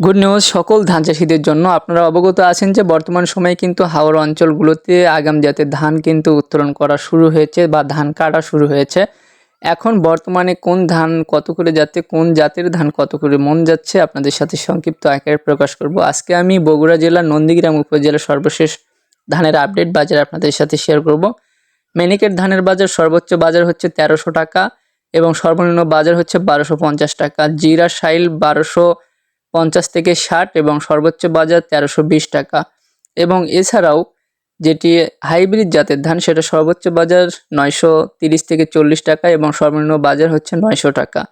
Good news সকল ধান চাষিদের জন্য আপনারা অবগত আছেন যে বর্তমান সময়ে কিন্তু হাওড় অঞ্চলগুলোতে আগাম জাতের ধান কিন্তু উত্তোলন করা শুরু হয়েছে বা ধান কাটা শুরু হয়েছে। এখন বর্তমানে কোন ধান কত করে যাতে কোন জাতের ধান কত করে মন যাচ্ছে, আপনাদের সাথে সংক্ষিপ্ত আকারে প্রকাশ করব। আজকে আমি বগুড়া জেলার নন্দীগ্রাম উপজেলার সর্বশেষ ধানের আপডেট বাজার আপনাদের সাথে শেয়ার করব। মেনিকেট ধানের বাজার সর্বোচ্চ বাজার হচ্ছে তেরোশো টাকা এবং সর্বনিম্ন বাজার হচ্ছে বারোশো পঞ্চাশ টাকা। জিরা সাইল বারোশো পঞ্চাশ থেকে ষাট এবং সর্বোচ্চ বাজার তেরোশো বিশ টাকা। এবং এছাড়াও যেটি হাইব্রিড জাতের ধান, সেটা সর্বোচ্চ বাজার নয়শো তিরিশ থেকে চল্লিশ টাকা এবং সর্বনিম্ন বাজার হচ্ছে নয়শো টাকা।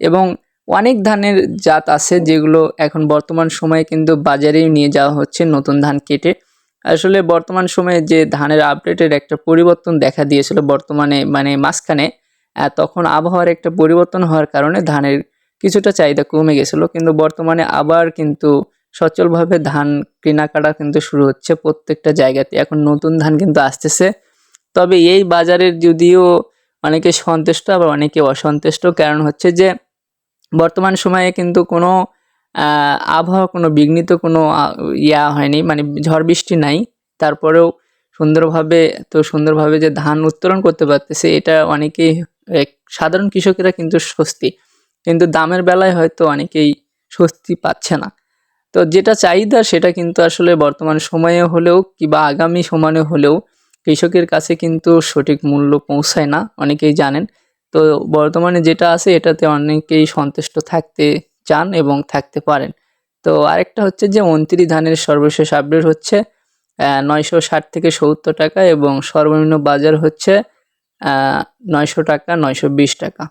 এবং অনেক ধানের জাত আছে যেগুলো এখন বর্তমান সময়ে কিন্তু বাজারেই নিয়ে যাওয়া হচ্ছে নতুন ধান কেটে। আসলে বর্তমান সময়ে যে ধানের আপডেটের একটা পরিবর্তন দেখা দিয়েছিল বর্তমানে মানে মাঝখানে তখন আবহাওয়ার একটা পরিবর্তন হওয়ার কারণে ধানের কিছুটা চাহিদা কমে গেছিল, কিন্তু বর্তমানে আবার কিন্তু সচলভাবে ধান কেনাকাটা কিন্তু শুরু হচ্ছে প্রত্যেকটা জায়গাতে। এখন নতুন ধান কিন্তু আসতেছে। তবে এই বাজারের যদিও অনেকে সন্তুষ্ট, আবার অনেকে অসন্তুষ্ট, কারণ হচ্ছে যে বর্তমান সময়ে কিন্তু কোনো আবহাওয়া কোনো বিঘ্নিত কোনো ইয়া হয়নি মানে ঝড় বৃষ্টি নাই। তারপরেও সুন্দরভাবে, তো সুন্দরভাবে যে ধান উত্তোলন করতে পারতেছে, এটা অনেকেই সাধারণ কৃষকেরা কিন্তু স্বস্তি। কিন্তু দামের বেলায় হয়তো অনেকেই স্বস্তি পাচ্ছে না। তো যেটা চাহিদা সেটা কিন্তু আসলে বর্তমান সময়ে হলেও কিংবা আগামী সময়ে হলেও কৃষকের কাছে কিন্তু সঠিক মূল্য পৌঁছায় না, অনেকেই জানেন। তো বর্তমানে যেটা আছে এটাতে অনেকেই সন্তুষ্ট থাকতে চান এবং থাকতে পারেন। তো আরেকটা হচ্ছে যে অন্ত্রি ধানের সর্বশেষ আপডেট হচ্ছে নয়শো ষাট থেকে সত্তর টাকা এবং সর্বনিম্ন বাজার হচ্ছে নয়শো টাকা, নয়শো বিশ টাকা।